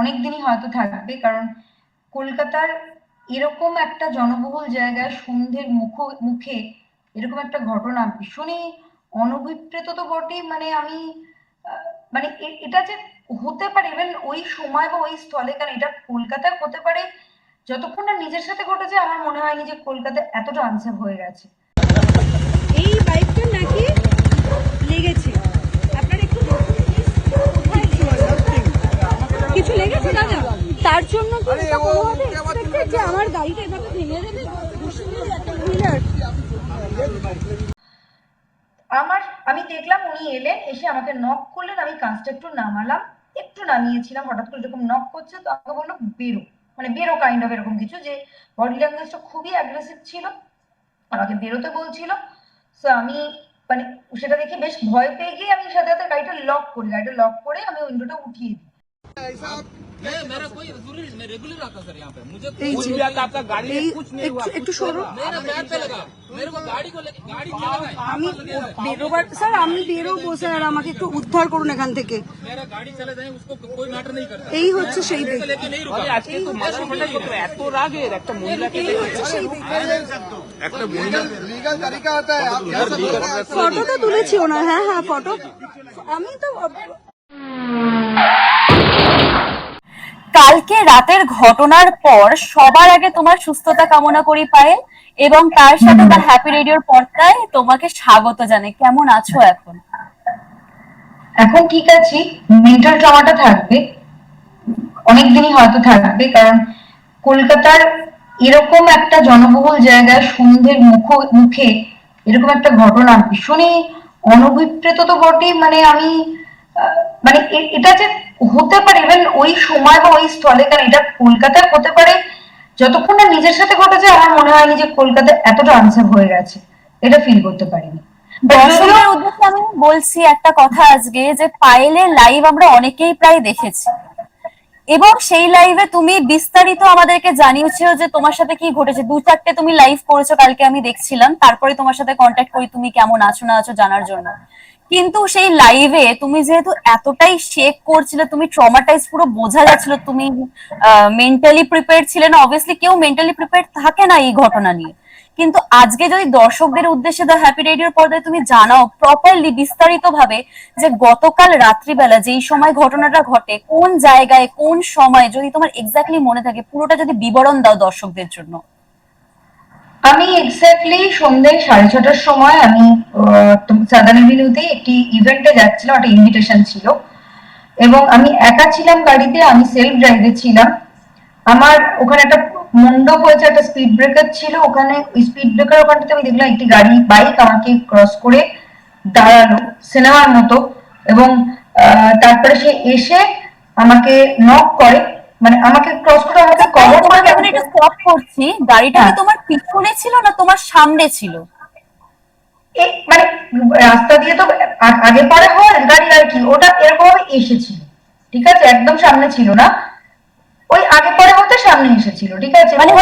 অনেক দিনই হয়তো থাকবে, কারণ কলকাতার এরকম একটা জনবহুল জায়গায় সন্ধ্যের মুখ, মুখে এরকম একটা ঘটনা ভীষণই অনভিপ্রেত তো বটেই। মানে আমি মানে এটা যে হতে পারে ইভেন ওই সময় বা ওই স্থলে, কারণ এটা কলকাতায় হতে পারে, যতক্ষণ না নিজের সাথে ঘটেছে, আমার মনে হয়নি যে কলকাতা এতটা আনসেফ হয়ে গেছে। এই বাইকটা নাকি লেগেছে আপনারা একটু দেখুন please। কোথায় লেগেছে? কিছু লেগেছে দাদা। তার জন্য কি এটা কোনোভাবে expected যে আমার গাড়িটা এভাবে ভেঙে দেবে দুশ্মনের একটা হুইলার আমার আমি দেখলাম উনি এলেন এসে আমাকে নক করলেন আমি কাজটা একটু নামালাম একটু নামিয়েছিলাম হঠাৎ করে যখন নক করছে তো আমাকে বলল বেরো। মানে বেরো কাইন্ড অফ এরকম কিছু যে বডি ল্যাঙ্গুয়েজটা খুবই অ্যাগ্রেসিভ ছিল। আমাকে বেরোতে বলছিল। সো আমি মানে সেটা দেখে বেশ ভয় পেয়ে গিয়ে আমি সাথে সাথে গাড়িটা লক করি। গাড়িটা লক করে আমি উইন্ডোটা উঠিয়ে দিই। একটু সরো আমি বেরোবার স্যার আমি বেরোবো স্যার আমাকে একটু উদ্ধার করুন এখান থেকে এই হচ্ছে সেই ফটো তো তুলেছি ওনার হ্যাঁ হ্যাঁ ফটো আমি তো কালকে রাতের ঘটনার পর সবার আগে তোমার সুস্থতা কামনা করি পায়েল এবং তার সাথে তার হ্যাপি রেডিওর পর্দায় তোমাকে স্বাগত জানাই। কেমন আছো এখন? এখন ঠিক আছি। মেন্টাল ট্রমাটা থাকবে। অনেকদিনই হয়তো থাকবে কারণ কলকাতার এরকম একটা জনবহুল জায়গায় সন্ধ্যের মুখ মুখে এরকম একটা ঘটনা ভীষণই অনভিপ্রেত তো বটেই। মানে আমি মানে এটা যে হতে পারে ইভেন ওই সময় বা ওই স্থলে কারণ এটা কলকাতায় হতে পারে যতক্ষণ না নিজের সাথে ঘটেছে আমার মনে হয়নি যে কলকাতা এতটা আনসার হয়ে গেছে। এটা ফিল করতে পারিনি। আমি বলছি একটা কথা আজকে যে পাইলে লাইভ আমরা অনেকেই প্রায় দেখেছি। এবং সেই লাইভে তুমি বিস্তারিত আমাদেরকে জানিয়েছো যে তোমার সাথে কি ঘটেছে। দু চারটে তুমি লাইভ করেছ, কালকে আমি দেখছিলাম। তারপরে তোমার সাথে কন্ট্যাক্ট করি, তুমি কেমন আছো, না আছো জানার জন্য। কিন্তু সেই লাইভে তুমি যেহেতু এতটাই শেক করছিলে, তুমি ট্রমাটাইজ পুরো বোঝা যাচ্ছিল, তুমি মেন্টালি প্রিপেয়ার ছিলে না। অবভিয়াসলি কেউ মেন্টালি প্রিপেয়ার থাকে না এই ঘটনা নিয়ে। কিন্তু আজকে যদি দর্শকদের উদ্দেশ্যে দ্য হ্যাপি রেডিওর পর্দায় তুমি জানাও প্রপারলি বিস্তারিত ভাবে যে গতকাল রাত্রিবেলা যেই সময় ঘটনাটা ঘটে, কোন জায়গায়, কোন সময়, যদি তোমার এক্স্যাক্টলি মনে থাকে, পুরোটা যদি বিবরণ দাও দর্শকদের জন্য। আমি এক্স্যাক্টলি সন্ধ্যে সাড়ে ছটার সময় আমি সাদান একটি ইভেন্টে যাচ্ছিলাম, একটা ইনভিটেশন ছিল। এবং আমি একা ছিলাম গাড়িতে, আমি সেলফ ড্রাইভে ছিলাম। আমার ওখানে একটা মণ্ডপ হয়েছে একটা স্পিড ব্রেকার ছিল ওখানে। স্পিড ব্রেকার ওখানটাতে আমি দেখলাম একটি গাড়ি বাইক আমাকে ক্রস করে দাঁড়াল সিনেমার মতো এবং তারপরে সে এসে আমাকে নক করে। মানে আমাকে ক্রস করে আমাকে কভার করে এখন স্টপ করছি। গাড়িটা কি হ্যাঁ। তোমার পিছনে ছিল না তোমার সামনে ছিল? মানে রাস্তা দিয়ে তো আগে পরে হয় গাড়ি আর কি ওটা এরকম এসেছিল। ঠিক আছে একদম সামনে ছিল না। ওই আগে পরে হতে সামনে এসেছিল ঠিক আছে? মানে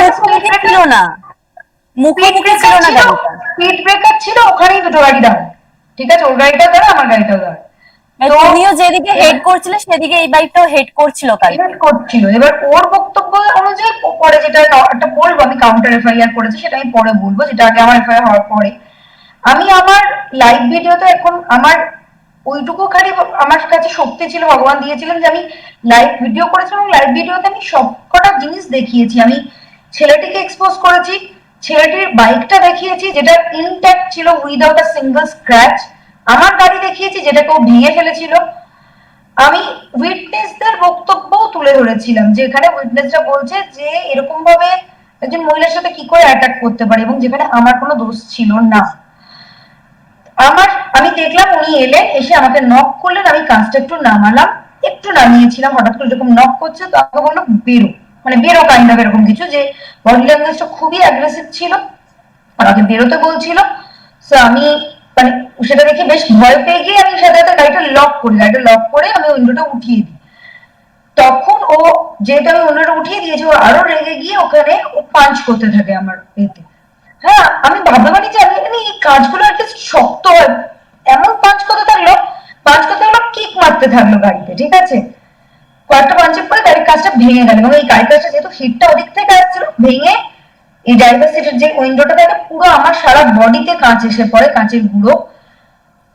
ছিল না। মুখোমুখি ছিল না গাড়িটা। স্পিড ব্রেকার ছিল ওখানেই দুটো গাড়ি দাঁড়ায়। ঠিক আছে? ওর গাড়িটাও দাঁড়া আমার গাড়িটাও দাঁড়া মানে তুমিও যেদিকে হেড করছিলে সেদিকে এই বাইকটাও হেড করছিল কালকে। ইভেন্ট করছিল। এবার ওর বক্তব্য অনুযায়ী পরে যেটা একটা বলব আমি কাউন্টার এফআইআর করেছি সেটা আমি পরে বলব যেটা আগে আমার এফআইআর হওয়ার পরে। আমি আমার লাইভ ভিডিওতে এখন আমার ওইটুকু খালি আমার কাছে শক্তি ছিল, ভগবান দিয়েছিলেন যে আমি লাইভ ভিডিও করেছিলাম এবং লাইভ ভিডিওতে আমি সবকটা জিনিস দেখিয়েছি। আমি ছেলেটিকে এক্সপোজ করেছি, ছেলেটির বাইকটা দেখিয়েছি, যেটা ইনট্যাক্ট ছিল উইদাউট আ সিঙ্গেল স্ক্র্যাচ আমার গাড়ি দেখিয়েছি, যেটাকে ও ভেঙে ফেলেছিল। আমি উইটনেসদের বক্তব্যও তুলে ধরেছিলাম, যে এখানে উইটনেসরা বলছে যে এরকম ভাবে একজন মহিলার সাথে কি করে অ্যাটাক করতে পারে এবং যেখানে আমার কোনো দোষ ছিল না। আমার, আমি দেখলাম উনি এলেন, এসে আমাকে নক করলেন, আমি কাজটা একটু নামালাম, একটু নামিয়েছিলাম, হঠাৎ করে যখন নক করছে, তো আমাকে বলল, বেরো। মানে বেরো কাইন্ড অফ এরকম কিছু যে বডি ল্যাঙ্গুয়েজটা খুবই অ্যাগ্রেসিভ ছিল। আমাকে বেরোতে বলছিল। সো আমি মানে সেটা দেখে বেশ ভয় পেয়ে গিয়ে আমি সাথে সাথে গাড়িটা লক করি। গাড়িটা লক করে আমি উইন্ডোটা উঠিয়ে দিই। তখন ও যেহেতু আমি উইন্ডোটা উঠিয়ে দিয়েছি, ও আরও রেগে গিয়ে ওখানে ও পাঞ্চ করতে থাকে আমার এতে। হ্যাঁ আমি পারি যে আমি এখানে এই কাজগুলো অ্যাটলিস্ট শক্ত হয়। এমন পাঁচ কথা থাকল, পাঁচ করতে থাকল কিক মারতে থাকল গাড়িতে, ঠিক আছে? কয়েকটা পাঞ্চের পরে গাড়ির কাজটা ভেঙে গেল। এবং এই গাড়ির কাজটা যেহেতু হিটটা ওদিক থেকে আসছিল, ভেঙে এই ড্রাইভার সিটের যে উইন্ডোটা থাকে, পুরো আমার সারা বডিতে কাঁচ এসে পড়ে, কাঁচের গুঁড়ো।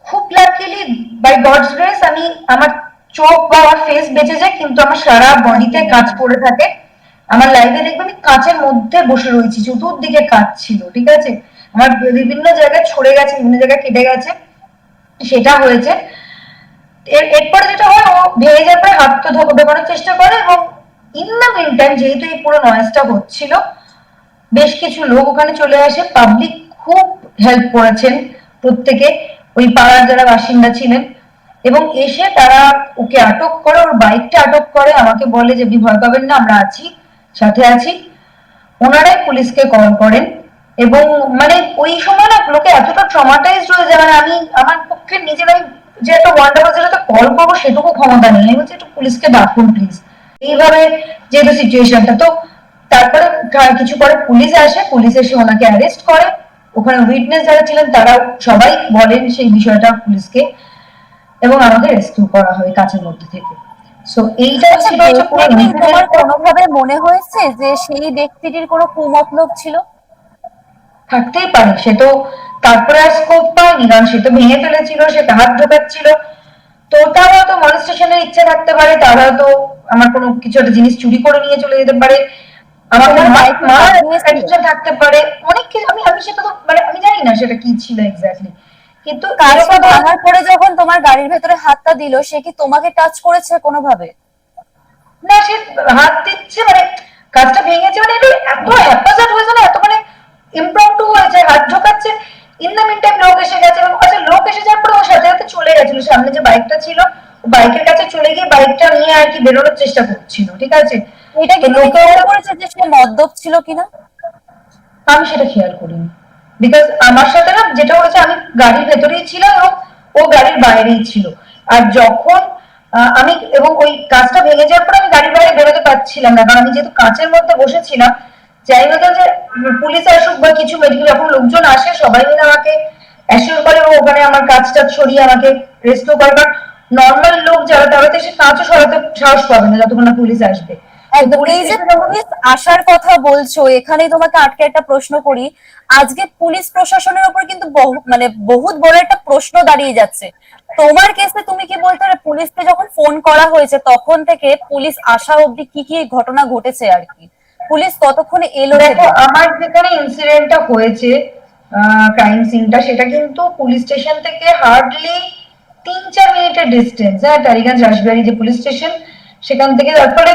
খুব লাকিলি বাই গডস গ্রেস আমি আমার চোখ বা আমার ফেস বেঁচে যায়, কিন্তু আমার সারা বডিতে কাঁচ পড়ে থাকে। আমার লাইফে দেখবে আমি কাঁচের মধ্যে বসে রয়েছি, চতুর্দিকে কাঁচ ছিল, ঠিক আছে? আমার বিভিন্ন জায়গায় ছড়ে গেছে, বিভিন্ন জায়গায় কেটে গেছে, সেটা হয়েছে। এর, এরপরে যেটা হয়, ও ভেঙে যাওয়ার পরে হাত তো ঢোক- ঢোকানোর চেষ্টা করে এবং ইন দ্য মিন টাইম যেহেতু এই পুরো নয়েজটা হচ্ছিল, বেশ কিছু লোক ওখানে চলে আসে পাবলিক খুব হেল্প করেছেন প্রত্যেকে। ওই পাড়ার যারা বাসিন্দা ছিলেন এবং এসে তারা ওকে আটক করে, ওর বাইকটা আটক করে, আমাকে বলে যে, আপনি ভয় পাবেন না, আমরা আছি। সাথে আছি। ওনারাই পুলিশকে কল করেন এবং মানে ওই সময় না লোকে এতটা ট্রমাটাইজড হয়ে যায় মানে আমি আমার পক্ষে নিজের আমি যে একটা ওয়ান্ডার যেটাতে কল করব সেটুকু ক্ষমতা নেই। আমি বলছি একটু পুলিশকে ডাকুন প্লিজ এইভাবে যেহেতু সিচুয়েশনটা তো তারপরে কিছু পরে পুলিশ আসে, পুলিশ এসে ওনাকে অ্যারেস্ট করে। ওখানে উইটনেস যারা ছিলেন তারা সবাই বলেন সেই বিষয়টা পুলিশকে এবং আমাকে রেস্কিউ করা হয় কাছের মধ্যে থেকে। সো এইটা আচ্ছা, তোমার কোনোভাবে মনে হয়েছে যে সেই ব্যক্তিটির কোনো কুমতলব ছিল? থাকতেই পারে সে তো তারপরে আর স্কোপ পায়নি কারণ সে তো ভেঙে ফেলেছিল সে হাত ঢোকাচ্ছিল। তো তার হয়তো মনস্টেশনের ইচ্ছা থাকতে পারে তার হয়তো আমার কোনো কিছু একটা জিনিস চুরি করে নিয়ে চলে যেতে পারে। আমার মা- মার থাকতে পারে। অনেক কিছু আমি আমি সেটা তো মানে আমি জানি না সেটা কি ছিল এক্স্যাক্টলি কিন্তু এরকম- ভাঙার পরে যখন তোমার গাড়ির ভেতরে হাতটা দিল সে কি তোমাকে টাচ করেছে কোনোভাবে? না সে হাত দিচ্ছে মানে কাজটা ভেঙেছে মানে এটা এত হ্যাপাজার্ড হয়েছে না এত মানে ইমপ্রম্পটু হয়েছে হাত ঢোকাচ্ছে। ইন দ্য মিন টাইম লোক এসে গেছে এবং আচ্ছা লোক এসে যাওয়ার পরে ও সাথে সাথে চলে গেছিল। সামনে যে বাইকটা ছিল বাইকের কাছে চলে গিয়ে বাইকটা নিয়ে আর কি বেরোনোর চেষ্টা করছিল ঠিক আছে? এটা কি লোকে করেছে যে সে মদ্যপ ছিল কিনা? আমি সেটা খেয়াল করিনি। বিকজ আমার সাথে না যেটা হয়েছে, আমি গাড়ির ভেতরেই ছিলাম এবং ও গাড়ির বাইরেই ছিল। আর যখন আমি এবং ওই কাজটা ভেঙে যাওয়ার পর আমি গাড়ির বাইরে বেরোতে পারছিলাম না। কারণ আমি যেহেতু কাঁচের মধ্যে বসেছিলাম, যাই হোক যে পুলিশ আসুক বা কিছু মেডিকেল যখন লোকজন আসে, সবাই মিলে আমাকে অ্যাসিওর করে এবং ওখানে আমার কাজটা ছড়িয়ে আমাকে রেস্কিউ করে। কারণ নর্মাল লোক যারা, তারা তো এসে কাঁচও সরাতে সাহস পাবে না যতক্ষণ না পুলিশ আসবে। একদম এই যে পুলিশ আসার কথা বলছো এখানেই তোমাকে আটকে একটা প্রশ্ন করি। আজকে পুলিশ প্রশাসনের উপর কিন্তু বহু মানে বহুত বড় একটা প্রশ্ন দাঁড়িয়ে যাচ্ছে। তোমার কেসে তুমি কি বলতে পারো পুলিশকে যখন ফোন করা হয়েছে তখন থেকে পুলিশ আসা অবধি কি কি ঘটনা ঘটেছে আর কি? পুলিশ কতক্ষণে এলো আমার যেখানে ইনসিডেন্টটা হয়েছে ক্রাইম সিনটা সেটা কিন্তু পুলিশ স্টেশন থেকে হার্ডলি তিন চার মিনিটের ডিস্টেন্স হ্যাঁ টালিগঞ্জ রাসবিহারি যে পুলিশ স্টেশন সেখান থেকে তারপরে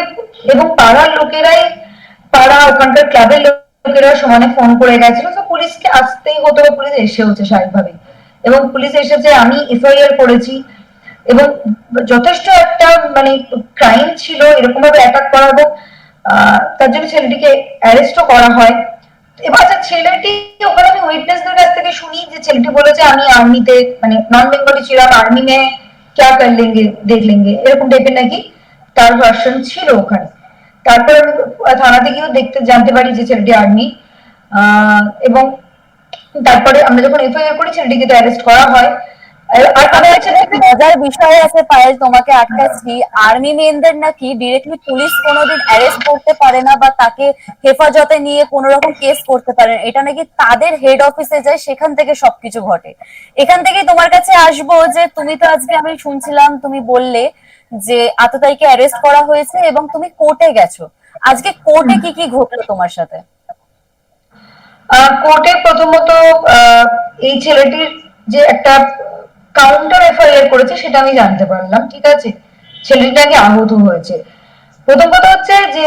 এবং পাড়ার লোকেরাই, পাড়া ওখানকার ক্লাবের লোকেরা সমানে ফোন করে গেছিল। তো পুলিশকে আসতেই হতো পুলিশ এসেওছে স্বাভাবিকভাবেই। এবং পুলিশ এসেছে আমি এফআইআর করেছি এবং যথেষ্ট একটা মানে ক্রাইম ছিল এরকম ভাবে অ্যাটাক করা এবং তার জন্য ছেলেটিকে অ্যারেস্টও করা হয়। এবার আচ্ছা ছেলেটি, ওখানে আমি উইটনেসদের কাছ থেকে শুনি যে ছেলেটি বলেছে আমি আর্মিতে মানে নন বেঙ্গলি ছিলাম আর্মি মে ক্যা কর লেঙ্গে দেখ লেঙ্গে এরকম টাইপের নাকি তার ভার্সন ছিল ওখানে। তারপর আমি থানাতে গিয়েও দেখতে জানতে পারি যে ছেলেটি আর্মি। এবং তারপরে আমরা যখন এফআইআর করি ছেলেটিকে তো অ্যারেস্ট করা হয়। আর- আর আমি হচ্ছে একটা মজার বিষয় আছে পায়েল তোমাকে আটকাচ্ছি। আর্মি মেনদের নাকি ডিরেক্টলি পুলিশ কোনোদিন অ্যারেস্ট করতে পারে না বা তাকে হেফাজতে নিয়ে কোন রকম কেস করতে পারে না। এটা নাকি তাদের হেড অফিসে যায় সেখান থেকে সবকিছু ঘটে। এখান থেকেই তোমার কাছে আসব যে তুমি তো আজকে আমি শুনছিলাম তুমি বললে যে আততাইকে অ্যারেস্ট করা হয়েছে এবং তুমি কোর্টে গেছো। আজকে কোর্টে কি কি ঘটলো তোমার সাথে? কোর্টে প্রথমত এই ছেলেটির যে একটা কাউন্টার এফআইআর করেছে সেটা আমি জানতে পারলাম, ঠিক আছে? ছেলেটি নাকি আহত হয়েছে। প্রথম কথা হচ্ছে যে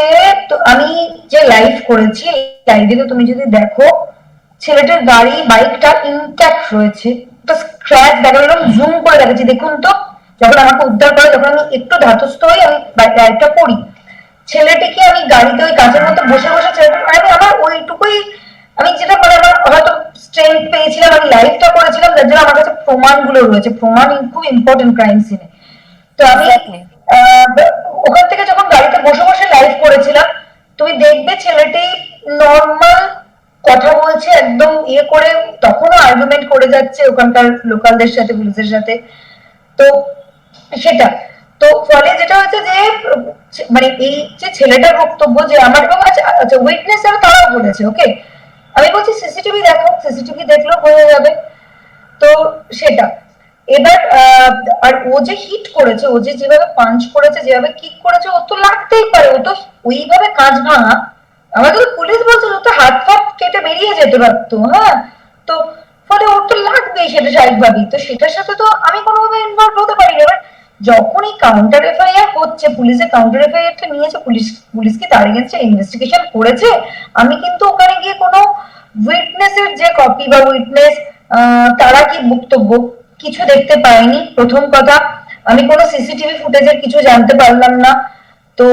আমি যে লাইভ করেছি লাইভে তো তুমি যদি দেখো, ছেলেটার গাড়ি বাইকটা ইনট্যাক্ট রয়েছে। তো স্ক্র্যাচ দেখা জুম করে দেখাচ্ছি। দেখুন তো যখন আমাকে উদ্ধার করে যখন আমি একটু ধাতস্থ হই আমি লাইভটা করি ছেলেটিকে আমি গাড়িতে ওই কাজের মধ্যে বসে বসে ছেলেটা আমি আমার ওইটুকুই আমি যেটা মানে আমার হয়তো স্ট্রেংথ পেয়েছিলাম আমি লাইভটা করেছিলাম যার জন্য আমার কাছে প্রমাণগুলো রয়েছে। প্রমাণ খুব ইম্পর্টেন্ট ক্রাইম সিনে তো আমি ওখান থেকে যখন গাড়িতে বসে বসে লাইভ করেছিলাম তুমি দেখবে ছেলেটি নর্মাল কথা বলছে একদম ইয়ে করে তখনও আর্গুমেন্ট করে যাচ্ছে ওখানকার লোকালদের সাথে পুলিশের সাথে। তো সেটা। তো ফলে যেটা হচ্ছে যে মানে এই যে ছেলেটার বক্তব্য যে আমার এবং আচ্ছা আচ্ছা উইটনেস যারা তারাও বলেছে ওকে আমি বলছি সিসিটিভি দেখো সিসিটিভি দেখলেও বোঝা যাবে। তো সেটা। এবার আর ও যে হিট করেছে, ও যে যেভাবে পাঞ্চ করেছে, যেভাবে কিক করেছে, ও তো লাগতেই পারে, ও তো ওইভাবে কাজ ভাঙা আমাকে তো পুলিশ বলছে, ও তো হাত ফাত কেটে বেরিয়ে যেতে পারতো হ্যাঁ? তো ফলে ওর তো লাগবেই সেটা স্বাভাবিকভাবেই তো সেটার সাথে তো আমি কোনোভাবে ইনভলভ হতে পারি না এবার যখন এই কাউন্টার এফআইআর হচ্ছে, পুলিশে কাউন্টার এফআইআরটা নিয়েছে, পুলিশ পুলিশ কি তার এগেনস্টে ইনভেস্টিগেশন করেছে? আমি কিন্তু ওখানে গিয়ে কোনো উইটনেসের যে কপি বা উইটনেস তারা কি বক্তব্য? কিছু দেখতে পাইনি, প্রথম কথা। আমি কোনো সিসিটিভি ফুটেজের কিছু জানতে পারলাম না। তো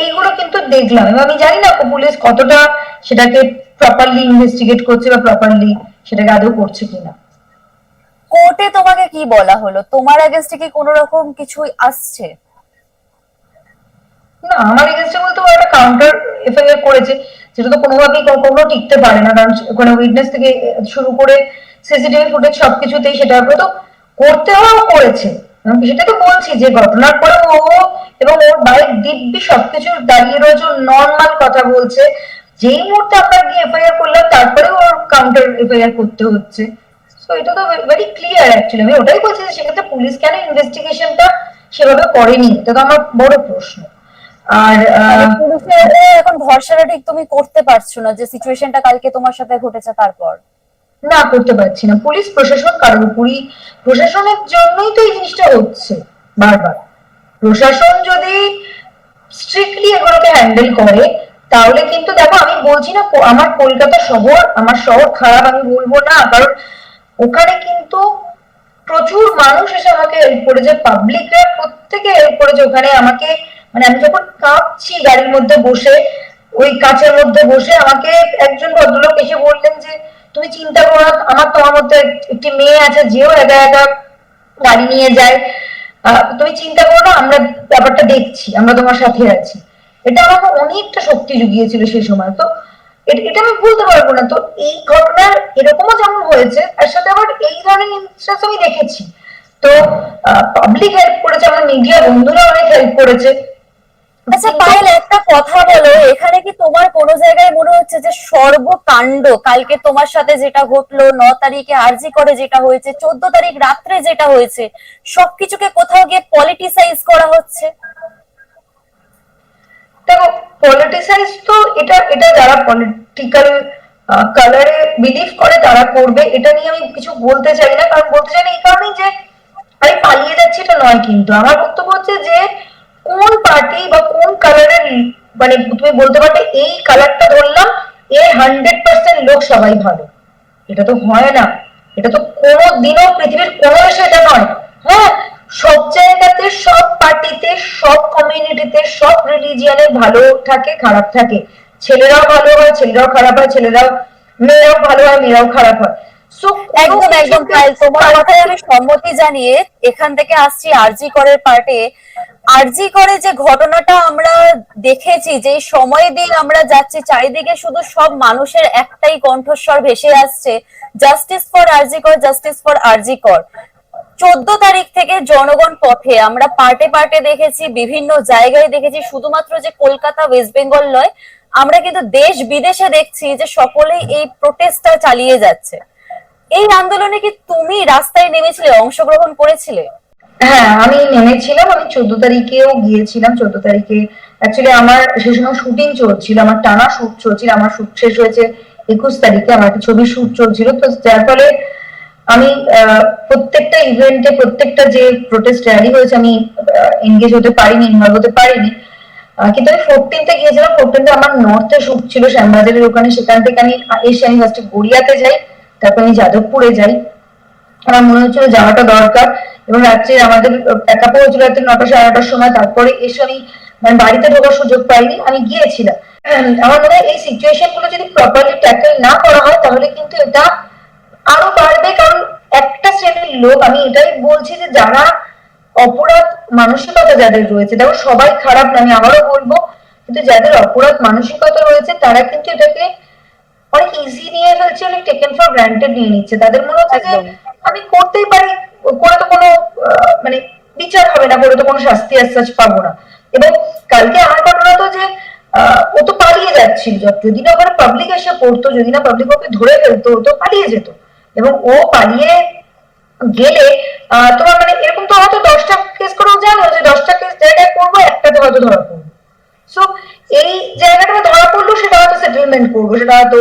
এইগুলো কিন্তু দেখলাম। এবং আমি জানি না পুলিশ কতটা সেটাকে প্রপারলি ইনভেস্টিগেট করছে বা প্রপারলি সেটাকে আদৌ করছে কিনা। কোর্টে তোমাকে কি বলা হলো? তোমার এগেনস্টে কি কোনো রকম কিছু আসছে? না, আমার এগেনস্টে বলতে একটা কাউন্টার এফআইআর করেছে, যেটা তো কোনোভাবেই টিকতে পারে না, কারণ উইটনেস থেকে শুরু করে সিসিটিভি ফুটেজ সেটা তো করতে করেছে। সেটা তো বলছি যে ঘটনার পরে ও এবং ওর বাইক দিব্যি সবকিছু দাঁড়িয়ে রয়েছে নর্মাল কথা বলছে। যেই মুহূর্তে আমরা গিয়ে এফআইআর করলাম তারপরে ওর কাউন্টার এফআইআর করতে হচ্ছে। তো এটা তো ভেরি ক্লিয়ার অ্যাকচুয়ালি আমি ওটাই বলছি যে সেক্ষেত্রে পুলিশ কেন ইনভেস্টিগেশনটা সেভাবে করেনি? এটা তো আমার বড় প্রশ্ন। আর মানে পুলিশের এখন ভরসাটা ঠিক তুমি করতে পারছ না যে সিচুয়েশনটা কালকে তোমার সাথে ঘটেছে তারপর। না করতে পারছি না। পুলিশ প্রশাসন কারোর উপরই প্রশাসনের জন্যই তো এই জিনিসটা হচ্ছে বারবার। প্রশাসন যদি স্ট্রিক্টলি এগুলোকে হ্যান্ডেল করে তাহলে কিন্তু দেখো আমি বলছি না আমার কলকাতা শহর আমার শহর খারাপ আমি বলব না কারণ ওখানে কিন্তু প্রচুর মানুষ এসে আমাকে হেল্প করেছে পাবলিকরা প্রত্যেকে হেল্প করেছে ওখানে আমাকে মানে আমি যখন কাঁপছি গাড়ির মধ্যে বসে, ওই কাঁচের মধ্যে বসে আমাকে একজন ভদ্রলোক এসে বললেন যে, তুমি চিন্তা করো আমার তোমার মধ্যে একটি মেয়ে আছে, যেও একা একা গাড়ি নিয়ে যায়। তুমি চিন্তা করো না, আমরা ব্যাপারটা দেখছি, আমরা তোমার সাথে আছি। এটা আমাকে অনেকটা শক্তি জুগিয়েছিল সেই সময়। তো এটা আমি বলতে পারব না। তো এই ঘটনার এরকমও যেমন হয়েছে, তার সাথে আবার এই ধরনের আমি দেখেছি। তো পাবলিক হেল্প করেছে আমার মিডিয়া বন্ধুরা অনেক হেল্প করেছে। আচ্ছা পায়েল, একটা কথা বলো, এখানে কি তোমার কোনো জায়গায় মনে হচ্ছে যে সর্বকাণ্ড, কালকে তোমার সাথে যেটা ঘটলো, ন তারিখে আরজি করে যেটা হয়েছে, চোদ্দ তারিখ রাত্রে যেটা হয়েছে, সবকিছুকে কোথাও গিয়ে পলিটিসাইজ করা হচ্ছে দেখো পলিটিসাইজ তো এটা এটা যারা পলিটিক্যাল কালারে বিলিভ করে তারা করবে। এটা নিয়ে আমি কিছু বলতে চাই না, কারণ বলতে চাই না এই কারণেই যে আমি পালিয়ে যাচ্ছি এটা নয় কিন্তু। আমার বক্তব্য হচ্ছে যে কোন পার্টি বা কোন কালারের মানে তুমি বলতে পারবে এই কালারটা ধরলাম, এ হান্ড্রেড পার্সেন্ট লোক সবাই ভালো। এটা তো হয় না। এটা তো কোনো দিনও পৃথিবীর কোনো এটা নয়। হ্যাঁ সব জায়গাতে, সব পার্টিতে সব কমিউনিটিতে সব রিলিজিয়ানে ভালো থাকে, খারাপ থাকে। ছেলেরাও ভালো হয় ছেলেরাও খারাপ হয় ছেলেরাও মেয়েরাও ভালো হয় মেয়েরাও খারাপ হয়। একদম একদম তোমার কথায় আমি সম্মতি জানিয়ে এখান থেকে আসছি আরজি করের পার্টে। আরজি করে যে ঘটনাটা আমরা দেখেছি যে সময় দিয়ে আমরা যাচ্ছি চারিদিকে শুধু সব মানুষের একটাই কণ্ঠস্বর ভেসে আসছে জাস্টিস ফর আরজি কর জাস্টিস ফর আরজি কর। চোদ্দ তারিখ থেকে জনগণ পথে আমরা পার্টে পার্টে দেখেছি বিভিন্ন জায়গায় দেখেছি শুধুমাত্র যে কলকাতা ওয়েস্ট বেঙ্গল নয় আমরা কিন্তু দেশ বিদেশে দেখছি যে সকলেই এই প্রোটেস্টটা চালিয়ে যাচ্ছে। এই আন্দোলনে কি তুমি রাস্তায় নেমেছিলে, অংশগ্রহণ করেছিলে? হ্যাঁ আমি নেমেছিলাম। আমি চোদ্দ তারিখেও গিয়েছিলাম। চোদ্দ তারিখে অ্যাকচুয়ালি আমার সে সময় শুটিং চলছিল, আমার টানা শুট চলছিল, আমার শুট শেষ হয়েছে একুশ তারিখে, আমার একটা ছবির শুট চলছিল। তো যার ফলে আমি প্রত্যেকটা ইভেন্টে প্রত্যেকটা যে প্রোটেস্ট র্যালি হয়েছে, আমি এনগেজ হতে পারিনি ইনভলভ হতে পারিনি। কিন্তু আমি ফোরটিনতে গিয়েছিলাম ফোরটিনতে আমার নর্থে শুট ছিল, শ্যামবাজারের ওখানে, সেখান থেকে আমি এসে আমি ফার্স্টে গড়িয়াতে যাই, তারপর আমি যাদবপুরে যাই। আমার মনে হচ্ছিল যাওয়াটা দরকার এবং রাত্রে আমাদের প্যাকআপ হয়েছিল রাত্রে নটা সাড়ে নটার সময়, তারপরে এসে আমি মানে বাড়িতে ঢোকার সুযোগ পাইনি, আমি গিয়েছিলাম। আমার মনে হয় এই সিচুয়েশনগুলো যদি প্রপারলি ট্যাকেল না করা হয়, তাহলে কিন্তু এটা আরও বাড়বে, কারণ একটা শ্রেণির লোক, আমি এটাই বলছি যে যারা অপরাধ মানসিকতা যাদের রয়েছে দেখো সবাই খারাপ না আমি আবারও বলব কিন্তু যাদের অপরাধ মানসিকতা রয়েছে তারা কিন্তু এটাকে অনেক ইজি নিয়ে ফেলছে অনেক টেকেন ফর গ্রান্টেড নিয়ে নিচ্ছে। তাদের মনে হচ্ছে যে আমি করতেই পারি করে তো কোনো মানে বিচার হবে না করে তো কোনো শাস্তি such পাবো না। এবং কালকে আমার ঘটনা তো যে আহ, ও তো পালিয়ে যাচ্ছিল। যদি না ওখানে পাবলিক এসে পড়তো যদি না পাবলিক ওকে ধরে ফেলতো ও তো পালিয়ে যেত। এবং ও পালিয়ে গেলে আহ, তোমার তো হয়তো দশটা কেস করেও জানো যে দশটা কেস জায়গায় করব একটাতে হয়তো ধরা পড়ব সো এই জায়গাটা ধরা পড়ল সেটা হয়তো সেটেলমেন্ট করব সেটা হয়তো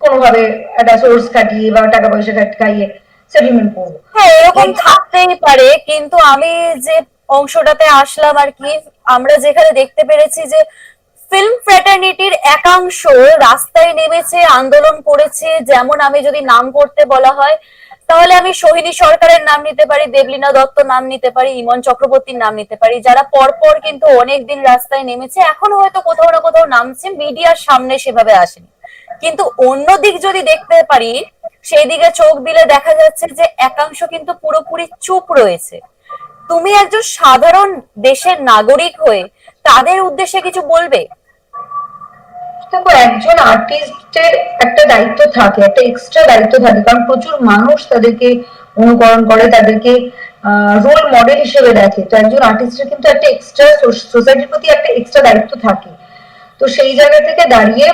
কোনোভাবে একটা সোর্স কাটিয়ে বা টাকা পয়সা কাটিয়ে সেটেলমেন্ট করব। হ্যাঁ এরকম থাকতেই পারে কিন্তু আমি যে অংশটাতে আসলাম আর কি আমরা যেখানে দেখতে পেরেছি যে ফিল্ম ফ্র্যাটার্নিটির একাংশ রাস্তায় নেমেছে আন্দোলন করেছে যেমন আমি যদি নাম করতে বলা হয় তাহলে আমি সোহিনী সরকারের নাম নিতে পারি, দেবলীনা দত্ত নাম নিতে পারি, ইমন চক্রবর্তীর নাম নিতে পারি, যারা পরপর কিন্তু অনেকদিন রাস্তায় নেমেছে, এখন হয়তো কোথাও না কোথাও নামছে, মিডিয়ার সামনে সেভাবে আসেনি। কিন্তু অন্য দিক যদি দেখতে পারি সেই দিকে চোখ দিলে দেখা যাচ্ছে যে একাংশ কিন্তু পুরোপুরি চুপ রয়েছে। তুমি একজন সাধারণ দেশের নাগরিক হয়ে তাদের উদ্দেশ্যে কিছু বলবে? দেখো, একজন আর্টিস্টের একটা দায়িত্ব থাকে, একটা এক্সট্রা দায়িত্ব থাকে। কারণ প্রচুর মানুষ তাদেরকে অনুকরণ করে, তাদেরকে রোল মডেল হিসেবে দেখে। তো একজন আর্টিস্টের কিন্তু একটা এক্সট্রা সোসাইটির প্রতি একটা এক্সট্রা দায়িত্ব থাকে। তো সেই জায়গা থেকে দাঁড়িয়ে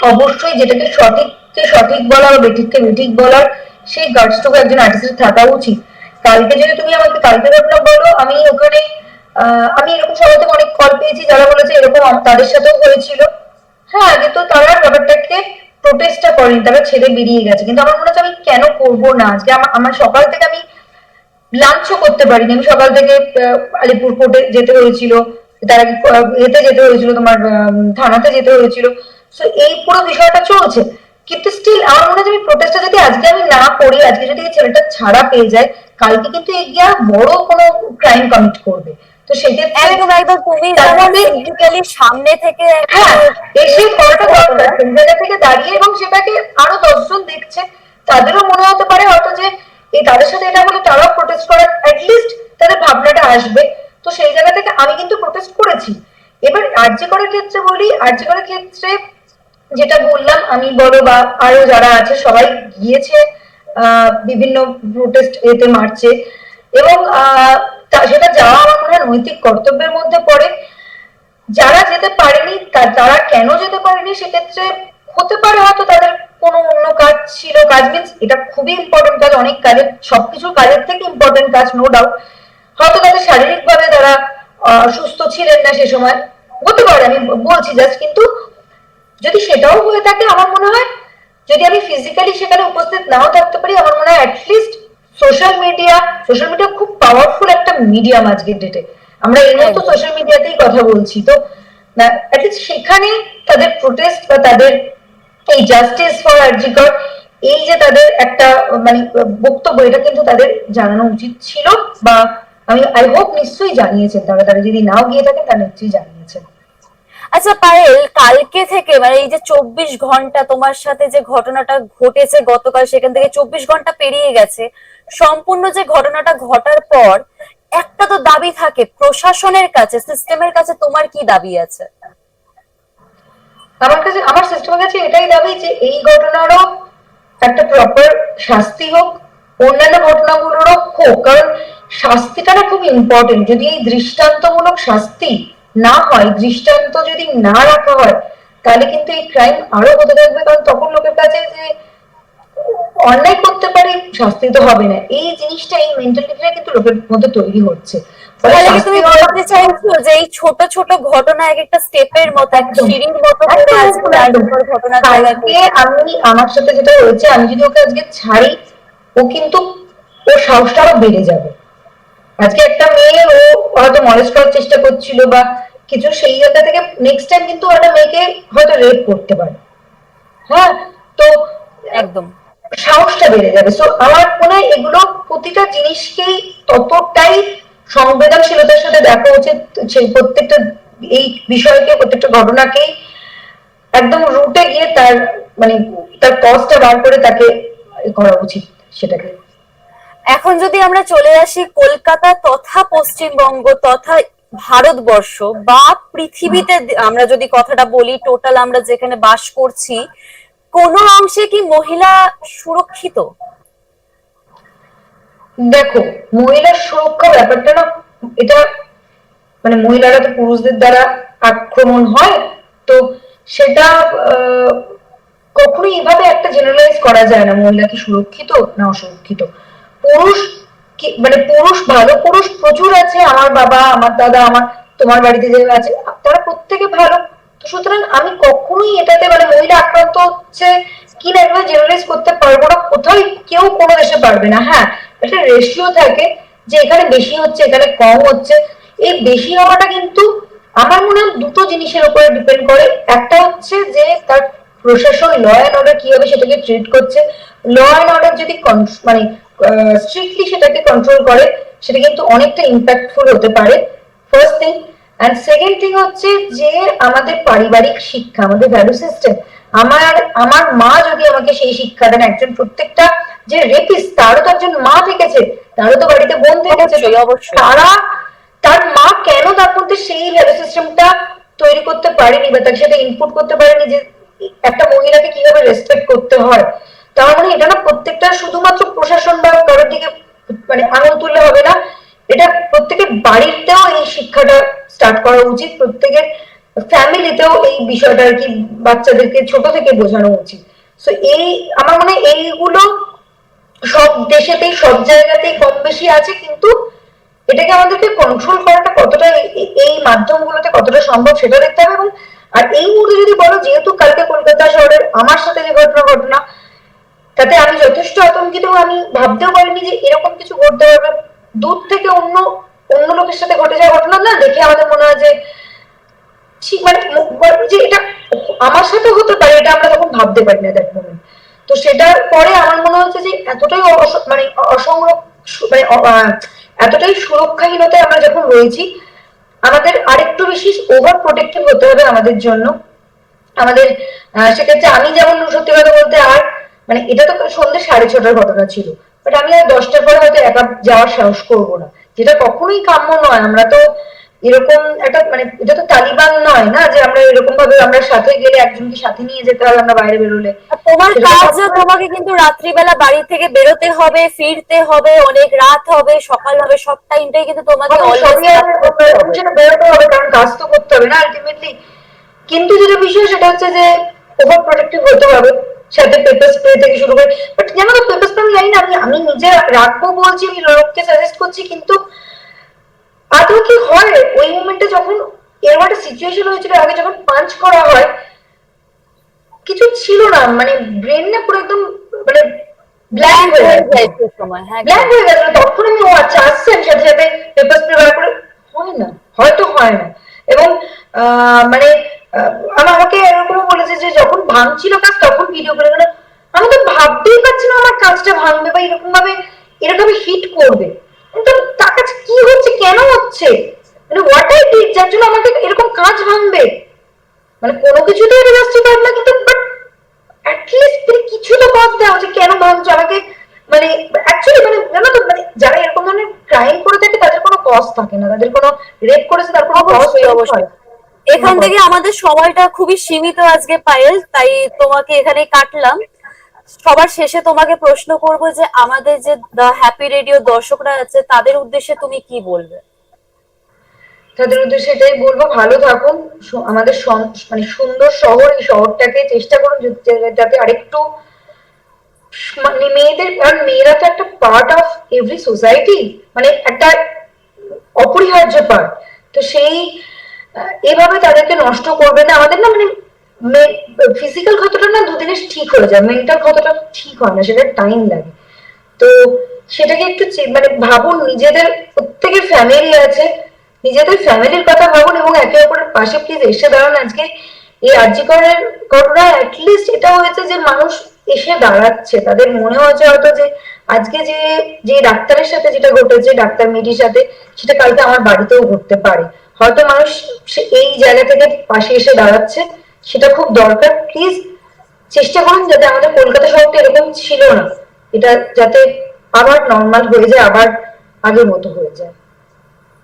অবশ্যই যেটাকে সঠিককে সঠিক বলা বা বেঠিককে বেঠিক বলার, সেই গার্ডসটুকু একজন আর্টিস্টের থাকা উচিত। কালকে যদি তুমি আমাকে, কালকে ঘটনা বলো, আমি ওখানে আমি এরকম সবাই অনেক কল পেয়েছি, যারা বলেছে এরকম তাদের সাথেও হয়েছিল। হ্যাঁ কিন্তু তারা ব্যাপারটাকে প্রোটেস্টটা করেনি, তারা ছেড়ে বেরিয়ে গেছে। কিন্তু আমার মনে হচ্ছে আমি কেন করব না? আজকে আমার সকাল থেকে আমি লাঞ্চও করতে পারিনি। আমি সকাল থেকে আলিপুর কোর্টে যেতে হয়েছিল, তার আগে এতে যেতে হয়েছিল, তোমার থানাতে যেতে হয়েছিল। সো এই পুরো বিষয়টা চলছে। কিন্তু স্টিল আমার মনে হয় আমি প্রোটেস্টটা যদি আজকে আমি না করি, আজকে যদি এই ছেলেটা ছাড়া পেয়ে যায়, কালকে কিন্তু এগিয়ে বড় কোনো ক্রাইম কমিট করবে। তো সেক্ষেত্রে একদম একদম তুমি ফিজিক্যালি সামনে থেকে হ্যাঁ এসে করাটা দরকার জায়গা থেকে দাঁড়িয়ে এবং সেটাকে আরও দশজন দেখছে তাদেরও মনে হতে পারে হয়তো যে এই তাদের সাথে এটা হলে তারাও প্রোটেস্ট করার তাদের ভাবনাটা আসবে। তো সেই জায়গা থেকে আমি কিন্তু প্রোটেস্ট করেছি। এবার আর্জি করার ক্ষেত্রে বলি আর্জি করার ক্ষেত্রে যেটা বললাম আমি বলো বা আরও যারা আছে সবাই গিয়েছে আহ, বিভিন্ন প্রোটেস্ট এতে মারছে। এবং সেটা যাওয়া আমার মনে হয় নৈতিক কর্তব্যের মধ্যে পড়ে, যারা যেতে পারেনি তারা কেন যেতে পারেনি, সেক্ষেত্রে হতে পারে হয়তো তাদের কোনো অন্য কাজ ছিল, কাজ মিনস এটা খুবই ইম্পর্টেন্ট কাজ, অনেক কাজের সবকিছু কাজের থেকে ইম্পর্টেন্ট কাজ নো ডাউট হয়তো তাদের শারীরিক ভাবে তারা সুস্থ ছিলেন না সে সময়, হতে পারে, আমি বলছি জাস্ট কিন্তু যদি সেটাও হয়ে থাকে, আমার মনে হয়, যদি আমি ফিজিক্যালি সেখানে উপস্থিত নাও থাকতে পারি, আমার মনে হয় at least social media social media খুব পাওয়ারফুল একটা মিডিয়াম আজকের ডেটে আমরা এই মতো সোশ্যাল মিডিয়াতেই কথা বলছি তো সেখানে তাদের প্রোটেস্ট বা তাদের এই জাস্টিস ফর আর্জিকর এই যে তাদের একটা মানে বক্তব্য এটা কিন্তু তাদের জানানো উচিত ছিল বা আমি আই হোপ নিশ্চয়ই জানিয়েছেন তারা। তারা যদি নাও গিয়ে থাকেন তারা নিশ্চয়ই জানিয়েছেন। আচ্ছা পায়েল, কালকে থেকে মানে এই যে চব্বিশ ঘণ্টা তোমার সাথে যে ঘটনাটা ঘটেছে গতকাল, সেখান থেকে চব্বিশ ঘণ্টা পেরিয়ে গেছে। সম্পূর্ণ যে ঘটনাটা ঘটার পর একটা তো দাবি থাকে, প্রশাসনের কাছে, সিস্টেমের কাছে তোমার কি দাবি আছে? আমার কাছে, আমার সিস্টেমের কাছে এটাই দাবি যে এই ঘটনারও একটা প্রপার শাস্তি হোক, অন্যান্য ঘটনাগুলোরও হোক, কারণ শাস্তিটা না খুব ইম্পর্টেন্ট যদি এই দৃষ্টান্তমূলক শাস্তি না হয় দৃষ্টান্ত যদি না রাখা হয় তাহলে কিন্তু এই ক্রাইম আরও হতে থাকবে। কারণ তখন লোকের কাছে যে অন্যায় করতে পারে শাস্তি তো হবে না। এই জিনিসটা এই মেন্টালিটিটা কিন্তু লোকের মধ্যে তৈরি হচ্ছে। তুমি বলতে চাইছো যে এই ছোট ছোট ঘটনা এক একটা স্টেপের মতো সিঁড়ির মতো ঘটনা আমি আমার সাথে যেটা হয়েছে আমি যদি ওকে আজকে ছাড়ি ও কিন্তু ওর সাহসটা আরও বেড়ে যাবে। আজকে একটা মেয়ে ও হয়তো মলেজ করার চেষ্টা করছিল বা কিছু সেই জায়গা থেকে নেক্সট টাইম কিন্তু একটা মেয়েকে হয়তো রেপ করতে পারে। হ্যাঁ? তো একদম। সাহসটা বেড়ে যাবে। সো আমার মনে হয় এগুলো প্রতিটা জিনিসকেই ততটাই সংবেদনশীলতার সাথে দেখা উচিত। সেই প্রত্যেকটা এই বিষয়কে প্রত্যেকটা ঘটনাকেই একদম রুটে গিয়ে তার মানে তার কজটা বার করে তাকে করা উচিত সেটাকে। এখন যদি আমরা চলে আসি কলকাতা তথা পশ্চিমবঙ্গ তথা ভারতবর্ষ বা পৃথিবীতে আমরা যদি কথাটা বলি টোটাল আমরা যেখানে বাস করছি কোনো অংশে কি মহিলা সুরক্ষিত? দেখো মহিলার সুরক্ষা ব্যাপারটা না এটা মানে মহিলারা তো পুরুষদের দ্বারা আক্রমণ হয় তো সেটা আহ, কখনোই এভাবে একটা জেনারেলাইজ করা যায় না মহিলা কি সুরক্ষিত না অসুরক্ষিত। পুরুষ মানে পুরুষ, ভালো পুরুষ প্রচুর আছে, আমার বাবা, আমার দাদা, আমার, তোমার বাড়িতে যে আছে, তারা প্রত্যেকে ভালো। তো সুতরাং আমি কখনোই এটাতে মানে মহিলা আক্রান্ত হচ্ছে কি না এভাবে জেনারেলাইজ করতে পারব না। কোথাও কেউ কোনো দেশে পারবে না হ্যাঁ। একটা রেশিও থাকে যে এখানে বেশি হচ্ছে, এখানে কম হচ্ছে। এই বেশি হওয়াটা কিন্তু আমার মনে হয় দুটো জিনিসের উপরে ডিপেন্ড করে। একটা হচ্ছে যে তার প্রশাসন ল অ্যান্ড অর্ডার কীভাবে সেটাকে ট্রিট করছে। ল অ্যান্ড অর্ডার যদি মানে স্ট্রিক্টলি সেটাকে কন্ট্রোল করে সেটা কিন্তু অনেকটা ইম্প্যাক্টফুল হতে পারে first thing and second thing হচ্ছে যে আমাদের পারিবারিক শিক্ষা আমাদের ভ্যালু সিস্টেম আমার আমার মা যদি আমাকে সেই শিক্ষা দেন একজন প্রত্যেকটা যে রেপিস তারও তো একজন মা থেকেছে তারও তো বাড়িতে বোন থেকেছে। তারা তার মা কেন তার মধ্যে সেই ভ্যালু সিস্টেমটা তৈরি করতে পারেনি বা তার সাথে ইনপুট করতে পারেনি যে একটা মহিলাকে কীভাবে রেসপেক্ট করতে হয় তার মানে এটা না প্রত্যেকটা শুধুমাত্র প্রশাসন বা কারোর দিকে মানে আঙুল তুললে হবে না। এটা প্রত্যেকের বাড়িতেও এই শিক্ষাটা স্টার্ট করা উচিত, প্রত্যেকের ফ্যামিলিতেও এই বিষয়টা আর কি বাচ্চাদেরকে ছোট থেকে বোঝানো উচিত। সো এই আমার মনে এইগুলো সব দেশেতেই, সব জায়গাতেই কম বেশি আছে, কিন্তু এটাকে আমাদেরকে কন্ট্রোল করাটা কতটা এই মাধ্যমগুলোতে কতটা সম্ভব সেটা দেখতে হবে। এবং আর এই মুহূর্তে যদি বলো, যেহেতু কালকে কলকাতা শহরের আমার সাথে যে ঘটনা ঘটনা তাতে আমি যথেষ্ট আতঙ্কিত, আমি ভাবতেও পারিনি যে এরকম কিছু ঘটতে পারবে। দূর থেকে অন্য অন্য লোকের সাথে ঘটে যাওয়া ঘটনা না, দেখে আমাদের মনে হয় যে ঠিক মানে ম- বলব যে এটা আমার সাথে হতে পারে, এটা আমরা তখন ভাবতে পারি না দ্যাট মোমেন্ট তো সেটার পরে আমার মনে হচ্ছে যে এতটাই মানে অসংরক্ষ মানে এতটাই সুরক্ষাহীনতায় আমরা যখন রয়েছি, আমাদের আরেকটু বেশি ওভার প্রোটেক্টিভ হতে হবে আমাদের জন্য। আমাদের সেক্ষেত্রে আমি যেমন সত্যি কথা বলতে আর মানে এটা তো সন্ধ্যে সাড়ে ছটার ঘটনা ছিল। বাট আমি আর দশটার পরে হয়তো একা যাওয়ার সাহস করব না। যেটা কখনোই কাম্য নয়। আমরা তো এরকম একটা মানে এটা তো তালিবান নয় না? যে আমরা এরকম ভাবে আমরা সাথে গেলে একজনকে সাথে নিয়ে যেতে হবে আমরা বাইরে বেরোলে। তোমার সবসময়- তোমাকে কিন্তু রাত্রিবেলা বাড়ি থেকে বেরোতে হবে ফিরতে হবে অনেক রাত হবে সকাল হবে সব টাইমটাই কিন্তু তোমাকে। সেটা বেরোতে হবে কারণ কাজ তো করতে হবে না আলটিমেটলি কিন্তু যেটা বিষয় সেটা হচ্ছে যে ওভার প্রোটেক্টিভ হতে হবে। সাথে পেপার স্প্রে থেকে শুরু করে বাট জানো তো পেপার স্প্রে আমি জানি না আমি আমি নিজে রাখব বলছি আমি লোককে সাজেস্ট করছি কিন্তু আদৌ কি হয়? ওই মোমেন্টে যখন এরকম একটা সিচুয়েশন হয়েছিল আগে যখন পাঞ্চ করা হয় কিছু ছিল না মানে ব্রেন না পুরো একদম মানে ব্ল্যাঙ্ক হয়ে যায় যায় সময় হ্যাঁ ব্ল্যাঙ্ক হয়ে গেছিল তখন আমি ও আচ্ছা আসছে আমি সাথে সাথে পেপার স্প্রে বার করে হয় না হয়তো হয় না। এবং আহ, মানে আমাকে এরকম বলেছে যে যখন ভাঙছিল কাজ তখন ভিডিও করে গেল আমি তো ভাবতেই পারছি না আমার কাজটা ভাঙবে বা এরকম ভাবে এরকম হিট করবে কিন্তু তার কাছে কি হচ্ছে কেন হচ্ছে? মানে হোয়াট আই ডিড যার জন্য আমাকে এরকম কাজ ভাঙবে। মানে কোনো কিছুতেই এটা জাস্টিফাইড না কিন্তু বাট অ্যাটলিস্ট কিছু তো কজ দেওয়া যে কেন ভাঙছো? আমাকে মানে অ্যাকচুয়ালি মানে জানো তো মানে যারা এরকম ধরনের ক্রাইম করে থাকে তাদের কোনো কজ থাকে না। তাদের কোনো রেপ করেছে তার কোনো কজ অবশ্যই। এখান থেকে আমাদের সময়টা খুবই সীমিত আজকে, পায়েল, তাই তোমাকে এখানে কাটলাম। সবার শেষে তোমাকে প্রশ্ন করব যে আমাদের যে দ্য হ্যাপি রেডিও দর্শকরা আছে, তাদের উদ্দেশ্যে তুমি কি বলবে? তাদের উদ্দেশ্যে এটাই বলব, ভালো থাকুন। আমাদের মানে সুন্দর শহর, এই শহরটাকে চেষ্টা করুন যাতে- আরেকটু মানে মেয়েদের, কারণ মেয়েরা তো একটা পার্ট অফ এভরি সোসাইটি মানে একটা অপরিহার্য পার্ট তো সেই এভাবে তাদেরকে নষ্ট করবে না। আমাদের না মানে ফিজিক্যাল ক্ষতটা না দুদিনে ঠিক হয়ে যায়। মেন্টাল ক্ষতটা ঠিক হয় না, সেটা টাইম লাগে। তো সেটাকে একটু মানে ভাবুন, নিজেদের প্রত্যেকের ফ্যামিলি আছে। নিজেদের ফ্যামিলির কথা ভাবুন এবং একে অপরের পাশে প্লিজ এসে দাঁড়ান। আজকে এই আর্যিকরের ঘটনা অ্যাটলিস্ট এটা হয়েছে যে মানুষ এসে দাঁড়াচ্ছে। তাদের মনে হয়েছে হয়তো যে আজকে যে যে ডাক্তারের সাথে যেটা ঘটেছে, ডাক্তার মেয়েটির সাথে, সেটা কালকে আমার বাড়িতেও ঘটতে পারে। হয়তো মানুষ এই জায়গা থেকে পাশে এসে দাঁড়াচ্ছে, সেটা খুব দরকার। প্লিজ চেষ্টা করুন যাতে আমাদের কলকাতা শহরটা এরকম ছিল না। এটা যাতে আবার নর্মাল হয়ে যায়, আবার আগের মতো হয়ে যায়।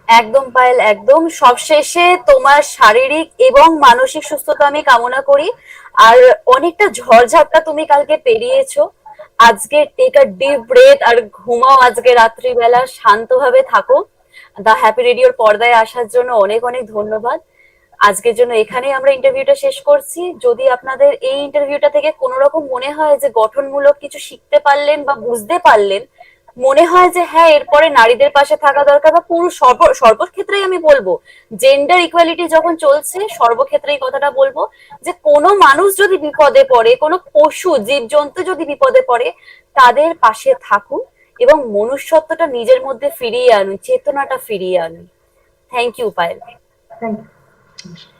একদম পায়েল, একদম। সবশেষে তোমার শারীরিক এবং মানসিক সুস্থতা আমি কামনা করি। আর অনেকটা ঝড়ঝাপটা তুমি কালকে পেরিয়েছো। আজকে টেক আ ডিপ ব্রেথ আর ঘুমাও আজকে রাত্রিবেলা, শান্তভাবে থাকো। দ্য হ্যাপি রেডিওর পর্দায় আসার জন্য অনেক অনেক ধন্যবাদ। আজকের জন্য এখানেই আমরা ইন্টারভিউটা শেষ করছি। যদি আপনাদের এই ইন্টারভিউটা থেকে কোনো রকম মনে হয় যে গঠনমূলক কিছু শিখতে পারলেন বা বুঝতে পারলেন, মনে হয় যে হ্যাঁ এরপরে নারীদের পাশে থাকা দরকার বা পুরো সর্ব, সর্বক্ষেত্রেই আমি বলব জেন্ডার ইকুয়ালিটি যখন চলছে, সর্বক্ষেত্রেই কথাটা বলব যে কোনো মানুষ যদি বিপদে পড়ে, কোনো পশু, জীবজন্তু যদি বিপদে পড়ে, তাদের পাশে থাকুন। এবং মনুষ্যত্বটা নিজের মধ্যে ফিরিয়ে আনুন চেতনাটা ফিরিয়ে আনুন thank you Payel thank you.